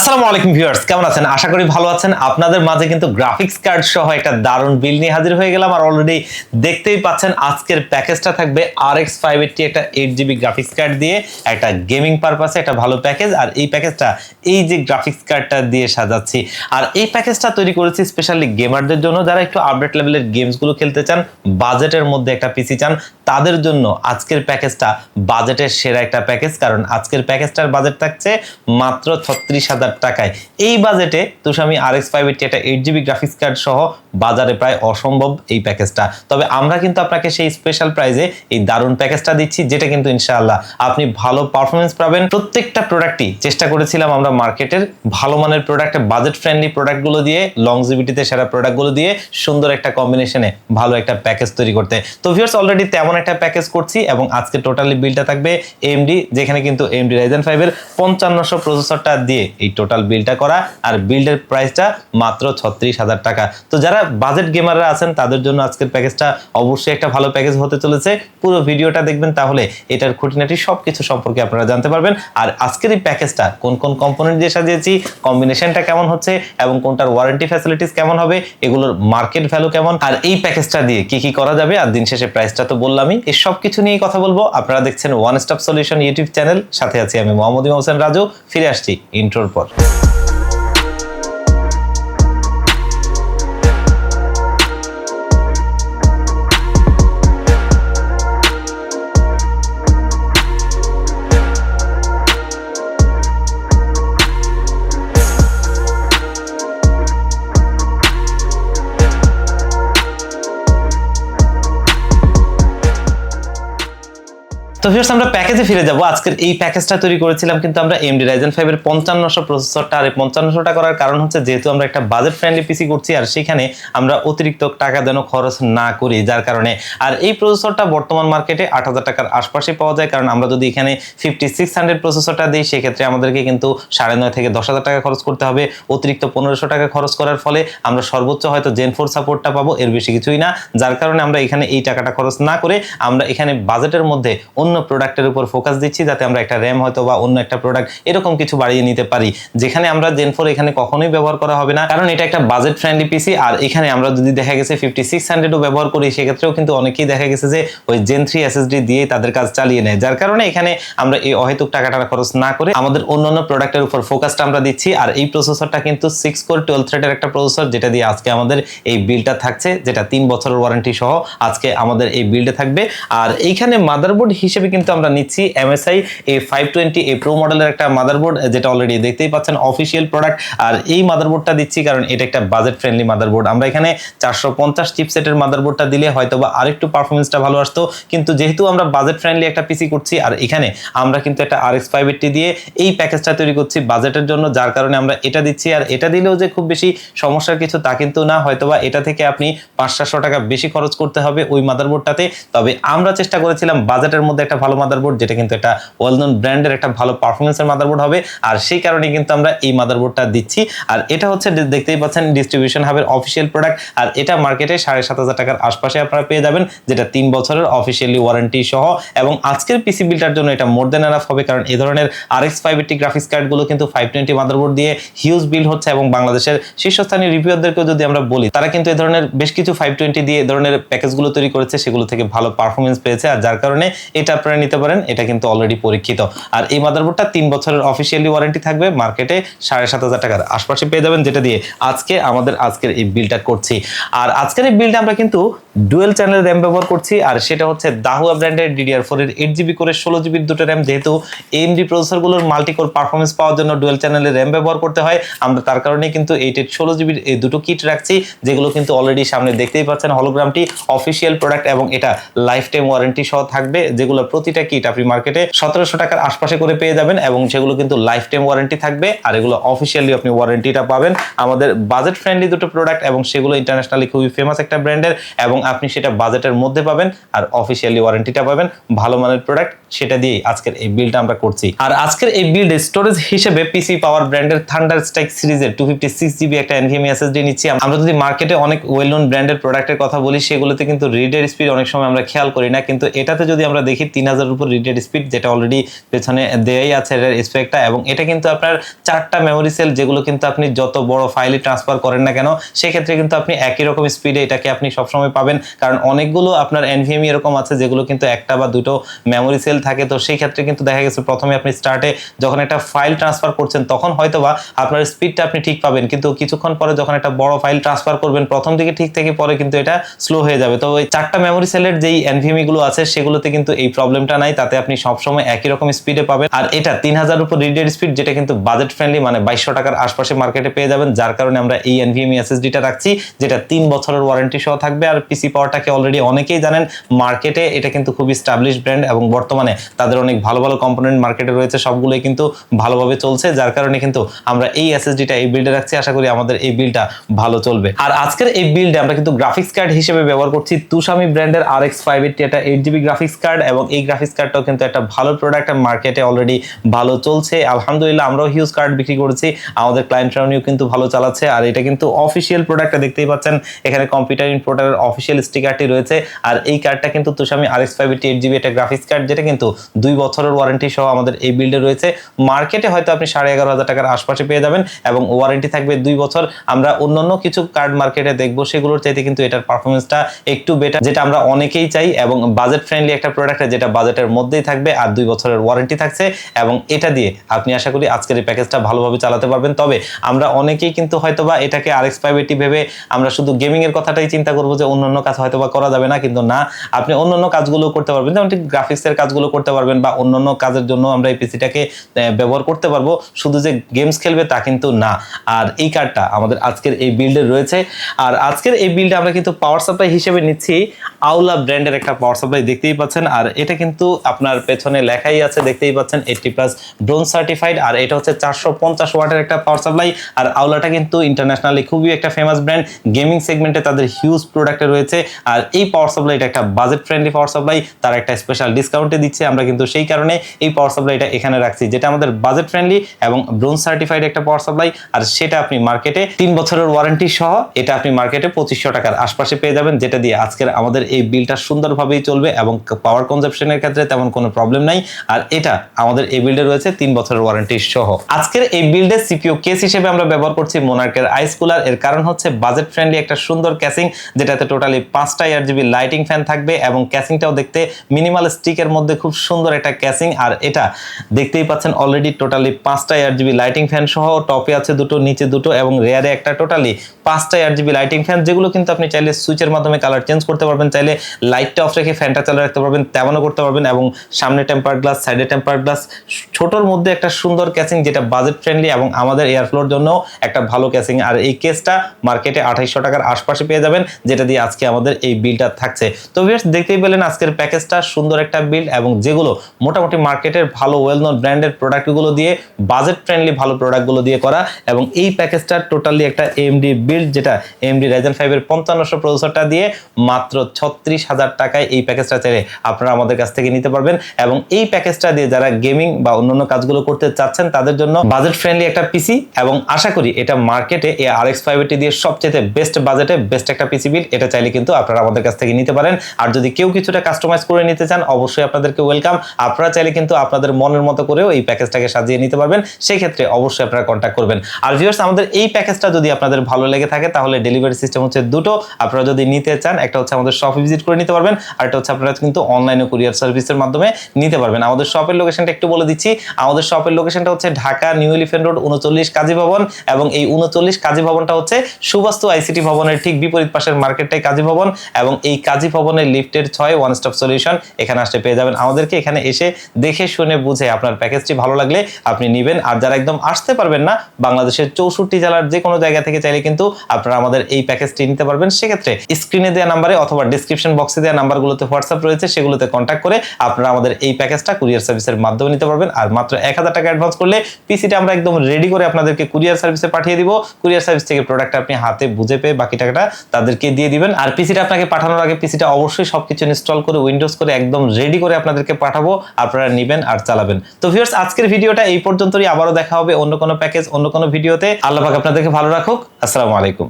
আসসালামু আলাইকুম ভিউয়ার্স, কেমন আছেন? আশা করি ভালো আছেন। আপনাদের মাঝে কিন্তু গ্রাফিক্স কার্ড সহ একটা দারুণ বিল নিয়ে হাজির হয়ে গেলাম আর অলরেডি দেখতেই পাচ্ছেন আজকের প্যাকেজটা থাকবে আর এক্স ফাইভ এইটটি একটা এইট জিবি গ্রাফিক্স কার্ড দিয়ে, একটা গেমিং পারপাসে একটা ভালো প্যাকেজ আর এই প্যাকেজটা এই যে গ্রাফিক্স কার্ডটা দিয়ে সাজাচ্ছি। আর এই প্যাকেজটা তৈরি করেছি স্পেশালি গেমারদের জন্য। যারা একটু আপডেট লেভেলের গেমসগুলো খেলতে চান বাজেটের মধ্যে একটা পিসি চান তাদের জন্য আজকের প্যাকেজটা বাজেটের সেরা একটা প্যাকেজ, কারণ আজকের প্যাকেজটার বাজেট থাকছে মাত্র ছত্রিশ হাজার টাকায়। এই বাজেটে তুষামি আর এক্স ফাইভ এইটটি একটা এইট জিবি গ্রাফিক্স কার্ড সহ বাজারে প্রায় অসম্ভব এই প্যাকেজটা। তবে আমরা কিন্তু আপনাকে সেই স্পেশাল প্রাইজে এই দারুণ প্যাকেজটা দিচ্ছি, যেটা কিন্তু ইনশাআল্লাহ আপনি ভালো পারফরমেন্স পাবেন। প্রত্যেকটা প্রোডাক্টই চেষ্টা করেছিলাম আমরা মার্কেটের ভালো মানের প্রোডাক্ট বাজেট ফ্রেন্ডলি প্রোডাক্টগুলো দিয়ে লংজিভিটিতে সেরা প্রোডাক্টগুলো দিয়ে সুন্দর একটা কম্বিনেশনে ভালো একটা প্যাকেজ তৈরি করতে। তো ভিউয়ার্স অলরেডি তেমন একটা প্যাকেজ করছি এবং আজকে টোটালি বিলটা থাকবে এমডি যেখানে কিন্তু এমডি রাইজেন ফাইভের পঞ্চান্নশো প্রসেসরটা দিয়ে এই টোটাল বিলটা করা, আর বিল্ডের প্রাইসটা মাত্র ছত্রিশ হাজার টাকা। তো যারা বাজেট গেমাররা আছেন, তাদের জন্য আজকের প্যাকেজটা অবশ্যই একটা ভালো প্যাকেজ হতে চলেছে। পুরো ভিডিওটা দেখবেন, তাহলে এটার খুঁটিনাটি সব কিছু সম্পর্কে আপনারা জানতে পারবেন। আর আজকের এই প্যাকেজটা কোন কোন কম্পোনেন্ট দিয়ে সাজিয়েছি কম্বিনেশনটা কেমন হচ্ছে এবং কোনটার ওয়ারেন্টি ফ্যাসিলিটিস কেমন হবে, এগুলোর মার্কেট ভ্যালু কেমন, আর এই প্যাকেজটা দিয়ে কি কি করা যাবে, আর দিন শেষে প্রাইসটা তো বললামই এই সব কিছু নিয়েই কথা বলব। আপনারা দেখছেন one stop solution YouTube channel সাথে আছি আমি মোহাম্মদ হোসেন রাজু। ফিরে আসছি ইন্ট্রোর পর। তো ভিউয়ার্স আমরা প্যাকেজে ফিরে যাব। আজকের এই প্যাকেজটা তৈরি করেছিলাম কিন্তু আমরা এমডি রাইজেন ফাইভের পঞ্চান্নশো প্রসেসরটা আর এই পঞ্চান্নশোটা করার কারণ হচ্ছে যেহেতু আমরা একটা বাজেট ফ্রেন্ডলি পিসি করছি আর সেখানে আমরা অতিরিক্ত টাকা যেন খরচ না করি, যার কারণে। আর এই প্রসেসরটা বর্তমান মার্কেটে আট হাজার টাকার আশপাশে পাওয়া যায়। কারণ আমরা যদি এখানে ফিফটি সিক্স হান্ড্রেড প্রসেসরটা দিই, সেক্ষেত্রে আমাদেরকে কিন্তু সাড়ে নয় থেকে দশ হাজার টাকা খরচ করতে হবে। অতিরিক্ত পনেরোশো টাকা খরচ করার ফলে আমরা সর্বোচ্চ হয়তো জেন ফোর সাপোর্টটা পাবো, এর বেশি কিছুই না। যার কারণে আমরা এখানে এই টাকাটা খরচ না করে আমরা এখানে বাজেটের মধ্যে অন্য প্রোডাক্টের উপর ফোকাস দিচ্ছি যাতে আমরা একটা র্যাম হয়তো বা অন্য একটা প্রোডাক্ট এরকম কিছু বাড়িয়ে নিতে পারি। যেখানে আমরা জেন ফোর এখানে কখনোই ব্যবহার করা হবে না। কারণ এটা একটা বাজেট ফ্রেন্ডলি পিসি আর এখানে আমরা যদি দেখা গেছে ফিফটি সিক্স হান্ড্রেডও ব্যবহার করি, সেক্ষেত্রেও কিন্তু অনেকেই দেখা গেছে যে ওই জেন থ্রি এসএসডি দিয়েই তাদের কাজ চালিয়ে নেয়। যার কারণে এখানে আমরা এই অহেতুক টাকাটা খরচ না করে আমাদের অন্যান্য প্রোডাক্টের উপর ফোকাসটা আমরা দিচ্ছি। আর এই প্রসেসরটা কিন্তু সিক্স কোর টুয়েলভ থ্রেডের একটা প্রসেসর যেটা দিয়ে আজকে আমাদের এই বিলটা থাকছে, যেটা তিন বছরের ওয়ারেন্টি সহ আজকে আমাদের এই বিলটা থাকবে। আর এইখানে মাদারবোর্ড হিসেবে কিন্তু আমরা নিচ্ছি এমএসআই এই ফাইভ টোয়েন্টি এই প্রো মডেলের একটা মাদারবোর্ড যেটা অলরেডি দেখতেই পাচ্ছেন অফিসিয়াল প্রোডাক্ট আর এই মাদারবোর্ডটা দিচ্ছি কারণ এটা একটা বাজেট ফ্রেন্ডলি মাদারবোর্ড আমরা এখানে চারশো পঞ্চাশ চিপসেটের মাদারবোর্ডটা দিলে হয়তো বা আরেকটু পারফরমেন্সটা ভালো আসতো। কিন্তু যেহেতু আমরা বাজেট ফ্রেন্ডলি একটা পিসি করছি, আর এখানে আমরা কিন্তু একটা আর এক্স ফাইভ দিয়ে এই প্যাকেজটা তৈরি করছি বাজেটের জন্য, যার কারণে আমরা এটা দিচ্ছি। আর এটা দিলেও যে খুব বেশি সমস্যার কিছু তা কিন্তু না। হয়তোবা এটা থেকে আপনি পাঁচ সাতশো টাকা বেশি খরচ করতে হবে ওই মাদারবোর্ডটাতে তবে আমরা চেষ্টা করেছিলাম বাজেটের মধ্যে একটা ভালো মাদারবোর্ড যেটা কিন্তু একটা ওয়েল নোন ব্র্যান্ডের একটা ভালো পারফরমেন্সের মাদারবোর্ড হবে। আর সেই কারণে কিন্তু আমরা এই মাদারবোর্ডটা দিচ্ছি। আর এটা হচ্ছে দেখতেই পাচ্ছেন ডিস্ট্রিবিউশন হাবের অফিসিয়াল প্রোডাক্ট আর এটা মার্কেটে সাড়ে সাত হাজার টাকার আশপাশে আপনারা পেয়ে যাবেন, যেটা তিন বছরের অফিসিয়ালি ওয়ারেন্টি সহ। এবং আজকের পিসি বিলটার জন্য এটা মোর দেন এনাফ হবে, কারণ এই ধরনের R X five eighty graphics কার্ডগুলো কিন্তু ফাইভ টোয়েন্টি মাদারবোর্ড দিয়ে হিউজ বিল হচ্ছে এবং বাংলাদেশের শীর্ষস্থানীয় রিভিউয়ারদেরকেও যদি আমরা বলি, তারা কিন্তু এই ধরনের বেশ কিছু ফাইভ টোয়েন্টি দিয়ে এই ধরনের প্যাকেজগুলো তৈরি করেছে, সেগুলো থেকে ভালো পারফরমেন্স পেয়েছে। আর যার কারণে এটা আপনারা নিতে পারেন, এটা কিন্তু অলরেডি পরীক্ষিত। আর এই মাদারবোর্ডটা তিন বছরের অফিসিয়ালি ওয়ারেন্টি থাকবে মার্কেটে সাড়ে সাত হাজার টাকার আশপাশে পেয়ে যাবেন, যেটা দিয়ে আজকে আমাদের আজকের এই বিলটা করছি। আর আজকের এই বিলটা আমরা কিন্তু ডুয়েল চ্যানেল র্যাম ব্যবহার করছি, আর সেটা হচ্ছে দাহুয়া ব্র্যান্ডের ডিডিআর ফোর এর এইট জিবি করে ষোলো জিবির দুটো র্যাম যেহেতু এমডি প্রসেসরগুলোর মাল্টিকোর পারফরমেন্স পাওয়ার জন্য ডুয়েল চ্যানেলের র্যাম ব্যবহার করতে হয়, আমরা তার কারণে কিন্তু এইট এইট ষোলো জিবির এই দুটো কিট রাখছি, যেগুলো কিন্তু অলরেডি সামনে দেখতেই পাচ্ছেন হলোগ্রামটি অফিসিয়াল প্রোডাক্ট এবং এটা লাইফ টাইম ওয়ারেন্টি সহ থাকবে, যেগুলো প্রতিটা কিট আপনি মার্কেটে সতেরোশো টাকার আশপাশে করে পেয়ে যাবেন এবং সেগুলো কিন্তু লাইফ টাইম ওয়ারেন্টি থাকবে। আর এগুলো অফিসিয়ালি আপনি ওয়ারেন্টিটা পাবেন। আমাদের বাজেট ফ্রেন্ডলি দুটো প্রোডাক্ট এবং সেগুলো ইন্টারন্যাশনালি খুবই ফেমাস একটা ব্র্যান্ডের এবং আপনি সেটা বাজেটের মধ্যে পাবেন আর অফিসিয়ালি ওয়ারেন্টিটা পাবেন। ভালো মানের প্রোডাক্ট সেটা দিয়ে আজকের এই বিলটা আমরা করছি। আর আজকের এই বিল্ডে স্টোরেজ হিসেবে পিসি পাওয়ার ব্র্যান্ডের থান্ডার স্ট্রাইক সিরিজের টু ফিফটি সিক্স জিবি একটা এনভিএম এসএসডি নিচ্ছি। আমরা যদি মার্কেটে অনেক ওয়েল নোন ব্র্যান্ডের প্রোডাক্টের কথা বলি, সেগুলোতে কিন্তু রিডের স্পিড অনেক সময় আমরা খেয়াল করি না। কিন্তু এটাতে যদি আমরা দেখি তিন হাজারের উপর রিডেড স্পিড যেটা অলরেডি পেছনে দেয়াই আছে এটার স্পেকটা এবং এটা কিন্তু আপনার চারটা মেমোরি সেল যেগুলো কিন্তু আপনি যত বড় ফাইলে ট্রান্সফার করেন না কেন, সেক্ষেত্রে কিন্তু আপনি একই রকম স্পিডে এটাকে আপনি সবসময় পাবেন। কারণ অনেকগুলো আপনার এনভিএমই এরকম আছে যেগুলো কিন্তু একটা বা দুটো মেমোরি সেল থাকে, তো সেই ক্ষেত্রে কিন্তু দেখা গেছে প্রথমে আপনি স্টার্টে যখন একটা ফাইল ট্রান্সফার করছেন, তখন হয়তোবা আপনার স্পিডটা আপনি ঠিক পাবেন। কিন্তু কিছুক্ষণ পরে যখন একটা বড় ফাইল ট্রান্সফার করবেন, প্রথম দিকে ঠিক থেকে পরে কিন্তু এটা স্লো হয়ে যাবে। তো ওই চারটা মেমোরি সেলের যেই এনভিএমই গুলো আছে, সেগুলোতে কিন্তু এই প্রবলেমটা নাই, তাতে আপনি সবসময় একই রকম স্পিডে পাবেন। আর এটা তিন হাজার উপর রিডেড স্পিড যেটা কিন্তু বাজেট ফ্রেন্ডলি মানে বাইশশো টাকার আশপাশে মার্কেটে পেয়ে যাবেন, যার কারণে আমরা এই এনভিএমই এসএসডিটা রাখছি, যেটা তিন বছরের ওয়ারেন্টি সহ থাকবে। আর পিসি পাওয়ারটাকে অলরেডি অনেকেই জানেন মার্কেটে এটা কিন্তু খুব স্টাবলিশ ব্র্যান্ড এবং বর্তমানে তাদের অনেক ভালো ভালো কম্পোনেন্ট মার্কেটে রয়েছে, সবগুলোই কিন্তু ভালোভাবে চলছে, যার কারণে কিন্তু আমরা এই এসএসডিটা এই বিল্ডে রাখছি। আশা করি আমাদের এই বিলটা ভালো চলবে। আর আজকের এই বিল্ডে আমরা কিন্তু গ্রাফিক্স কার্ড হিসেবে ব্যবহার করছি, তুষামি ব্র্যান্ডের আর এক্স ফাইভ এইটটি এটা এইট জিবি গ্রাফিক্স কার্ড এবং এই গ্রাফিক্স কার্ডটাও কিন্তু একটা ভালো প্রোডাক্ট মার্কেটে অলরেডি ভালো চলছে। আলহামদুলিল্লাহ, আমরাও হিউজ কার্ড বিক্রি করেছি। আমাদের ক্লায়েন্টরাও কিন্তু ভালো চালাচ্ছে। আর এটা কিন্তু অফিসিয়াল প্রোডাক্টটা দেখতেই পাচ্ছেন। এখানে কম্পিউটার ইম্পোর্টারের অফিসিয়াল স্টিকারটি রয়েছে। আর এই কার্ডটা কিন্তু তুষামি R X five eight GB একটা গ্রাফিক্স কার্ড যেটা কিন্তু দুই বছরের ওয়ারেন্টি সহ আমাদের এই বিল্ডে রয়েছে। মার্কেটে হয়তো আপনি সাড়ে এগারো হাজার টাকার আশপাশে পেয়ে যাবেন এবং ওয়ারেন্টি থাকবে দুই বছর। আমরা অন্যান্য কিছু কার্ড মার্কেটে দেখব, সেগুলোর চাইতে কিন্তু এটার পারফরমেন্সটা একটু বেটার যেটা আমরা অনেকেই চাই এবং বাজেট ফ্রেন্ডলি একটা প্রোডাক্ট বাজেটের মধ্যেই থাকবে আর দুই বছরের ওয়ারেন্টি থাকছে এবং এটা দিয়ে আপনি আশা করি আজকের এই প্যাকেজটা ভালোভাবে চালাতে পারবেন। তবে আমরা অনেকেই কিন্তু হয়তোবা এটাকে আর এক্স ফাইভ ভেবে আমরা শুধু গেমিং এর কথাটাই চিন্তা করব যে অন্যান্য কাজ হয়তোবা করা যাবে না, কিন্তু না, আপনি অন্যান্য কাজগুলো করতে পারবেন। যেমন ঠিক গ্রাফিক্সের কাজগুলো করতে পারবেন বা অন্যান্য কাজের জন্য আমরা এই পিসিটাকে ব্যবহার করতে পারব। শুধু যে গেমস খেলবে তা কিন্তু না। আর এই কার্ডটা আমাদের আজকের এই বিল্ডে রয়েছে। আর আজকের এই বিল্ডে আমরা কিন্তু পাওয়ার সাপ্লাই হিসেবে নিচ্ছি। আউলা ব্র্যান্ডের একটা পাওয়ার সাপ্লাই দেখতেই পাচ্ছেন। আর এটা কিন্তু আপনার পেছনে লেখাই আছে, দেখতেই পাচ্ছেন এইটটি প্লাস ব্রোন সার্টিফাইড আর এটা হচ্ছে চারশো পঞ্চাশ ওয়াটের একটা পাওয়ার সাপ্লাই আর আওলাটা কিন্তু ইন্টারন্যাশনালি খুবই একটা ফেমাস ব্র্যান্ড গেমিং সেগমেন্টে তাদের হিউজ প্রোডাক্টে রয়েছে, আর এই পাওয়ার সাপ্লাই এটা একটা বাজেট ফ্রেন্ডলি পাওয়ার সাপ্লাই তার একটা স্পেশাল ডিসকাউন্টে দিচ্ছে, আমরা কিন্তু সেই কারণে এই পাওয়ার সাপ্লাইটা এখানে রাখছি, যেটা আমাদের বাজেট ফ্রেন্ডলি এবং ব্রোন সার্টিফাইড একটা পাওয়ার সাপ্লাই আর সেটা আপনি মার্কেটে তিন বছরের ওয়ারেন্টি সহ, এটা আপনি মার্কেটে পঁচিশশো টাকার আশপাশে পেয়ে যাবেন, যেটা দিয়ে আজকের আমাদের এই বিলটা সুন্দরভাবেই চলবে এবং পাওয়ার কনজাপশনের ক্ষেত্রে তেমন কোনো প্রবলেম নাই। আর এটা আমাদের এই বিল্ডে রয়েছে, তিন বছরের ওয়ারেন্টি সহ। আজকের এই বিল্ডে সিপিও কেস হিসেবে আমরা ব্যবহার করছি মোনার্কের আইস কুলার এর কারণ হচ্ছে বাজেট ফ্রেন্ডলি একটা সুন্দর ক্যাসিং যেটাতে টোটালি পাঁচটা জিবি লাইটিং ফ্যান থাকবে এবং ক্যাসিংটাও দেখতে মিনিমাল স্টিকের মধ্যে খুব সুন্দর একটা ক্যাসিং আর এটা দেখতেই পাচ্ছেন অলরেডি টোটালি পাঁচটা জিবি লাইটিং ফ্যান সহ টপে আছে দুটো, নিচে দুটো এবং রেয়ারে একটা টোটালি পাঁচটা ইয়ার জিবি লাইটিং ফ্যান যেগুলো কিন্তু আপনি চাইলে সুইচের মাধ্যমে কালার চেঞ্জ করতে পারবেন, চাইলে লাইটটা অফ রেখে ফ্যানটা চালু রাখতে পারবেন, তেমনও করতে পারবেন এবং সামনে টেম্পার গ্লাস সাইডে টেম্পার গ্লাস ছোটোর মধ্যে একটা সুন্দর ক্যাসিং যেটা বাজেট ফ্রেন্ডলি এবং আমাদের এয়ারফ্লোর জন্য একটা ভালো ক্যাসিং আর এই কেসটা মার্কেটে আঠাইশশো টাকার আশপাশে পেয়ে যাবেন, যেটা দিয়ে আজকে আমাদের এই বিলটা থাকছে। তো ভিউয়ার্স দেখতেই পেলেন আজকের প্যাকেজটা সুন্দর একটা বিল এবং যেগুলো মোটামুটি মার্কেটের ভালো ওয়েল নোন ব্র্যান্ডের প্রোডাক্টগুলো দিয়ে বাজেট ফ্রেন্ডলি ভালো প্রোডাক্টগুলো দিয়ে করা এবং এই প্যাকেজটা টোটালি একটা এমডি বিল্ড যেটা এমডি রাইজেন ফাইভের পঞ্চান্নশো প্রসেসরটা দিয়ে মাত্র ছত্রিশ হাজার টাকায় এই প্যাকেজটা চাইলে আপনারা আমাদের কাছ থেকে নিতে পারবেন। এবং এই প্যাকেজটা দিয়ে যারা গেমিং বা অন্যান্য কাজগুলো করতে চাচ্ছেন, তাদের জন্য বাজেট ফ্রেন্ডলি একটা পিসি এবং আশা করি এটা মার্কেটে এই আর এক্স ফাইভ দিয়ে সবচেয়ে বেস্ট বাজেটে বেস্ট একটা পিসি বিল এটা চাইলে কিন্তু আপনারা আমাদের কাছ থেকে নিতে পারেন। আর যদি কেউ কিছুটা কাস্টমাইজ করে নিতে চান, অবশ্যই আপনাদেরকে ওয়েলকাম আপনারা চাইলে কিন্তু আপনাদের মনের মতো করেও এই প্যাকেজটাকে সাজিয়ে নিতে পারবেন। সেক্ষেত্রে অবশ্যই আপনারা কন্ট্যাক্ট করবেন। আর ভিউয়ার্স আমাদের এই প্যাকেজটা যদি আপনাদের ভালো লেগে থাকে তাহলে ডেলিভারি সিস্টেম হচ্ছে দুটো। আপনারা যদি নিতে চান, একটা হচ্ছে আমাদের শপ ভিজিট করে নিতে পারবেন, আর একটা হচ্ছে আপনারা কিন্তু অনলাইনে কুরিয়ার সার্ভিসের মাধ্যমে নিতে পারবেন। আমাদের শপের লোকেশনটা একটু বলে দিচ্ছি। আমাদের শপের লোকেশনটা হচ্ছে ঢাকা নিউ এলিফেন্ট রোড উনচল্লিশ কাজী ভবন, এবং এই উনচল্লিশ কাজী ভবনটা হচ্ছে সুবাস্তু আইসিটি ভবনের ঠিক বিপরীত পাশের মার্কেটটাই কাজী ভবন, এবং এই কাজী ভবনের লিফটের ছয় ওয়ান স্টপ সলিউশন এখানে আসতে পেয়ে যাবেন। আমাদেরকে এখানে এসে দেখে, শুনে, বুঝে আপনার প্যাকেজটি ভালো লাগলে আপনি নেবেন। আর যারা একদম আসতে পারবেন না, বাংলাদেশের চৌষট্টি জেলার যে কোনো জায়গা থেকে চাইলে কিন্তু আপনারা আমাদের এই প্যাকেজটি নিতে পারবেন। সেক্ষেত্রে স্ক্রিনে দেওয়া নাম্বারে অথবা ডিসক্রিপশন বক্সে দেওয়া নাম্বারগুলোতে হোয়াটসঅ্যাপ রয়েছে, সেগুলোতে কন্ট্যাক্ট করে আপনারা আমাদের এই প্যাকেজটা কুরিয়ার সার্ভিসের মাধ্যমে নিতে পারবেন। আর মাত্র এক হাজার টাকা অ্যাডভান্স করলে পিসিটা আমরা একদম রেডি করে আপনাদেরকে কুরিয়ার সার্ভিসে পাঠিয়ে দিব। কুরিয়ার সার্ভিস থেকে প্রোডাক্ট আপনি হাতে বুঝে পেয়ে বাকি টাকাটা তাদেরকে দিয়ে দিবেন। আর পিসিটা আপনাকে পাঠানোর আগে পিসিটা অবশ্যই সবকিছু ইনস্টল করে উইন্ডোজ করে একদম রেডি করে আপনাদেরকে পাঠাবো। আপনারা নেবেন আর চালাবেন। তো ভিউয়ার্স আজকের ভিডিওটা এই পর্যন্তই। আবারও দেখা হবে অন্য কোনো প্যাকেজ অন্য কোনো ভিডিওতে। আল্লাহ পাক আপনাদেরকে ভালো রাখুক। আসসালামু আলাইকুম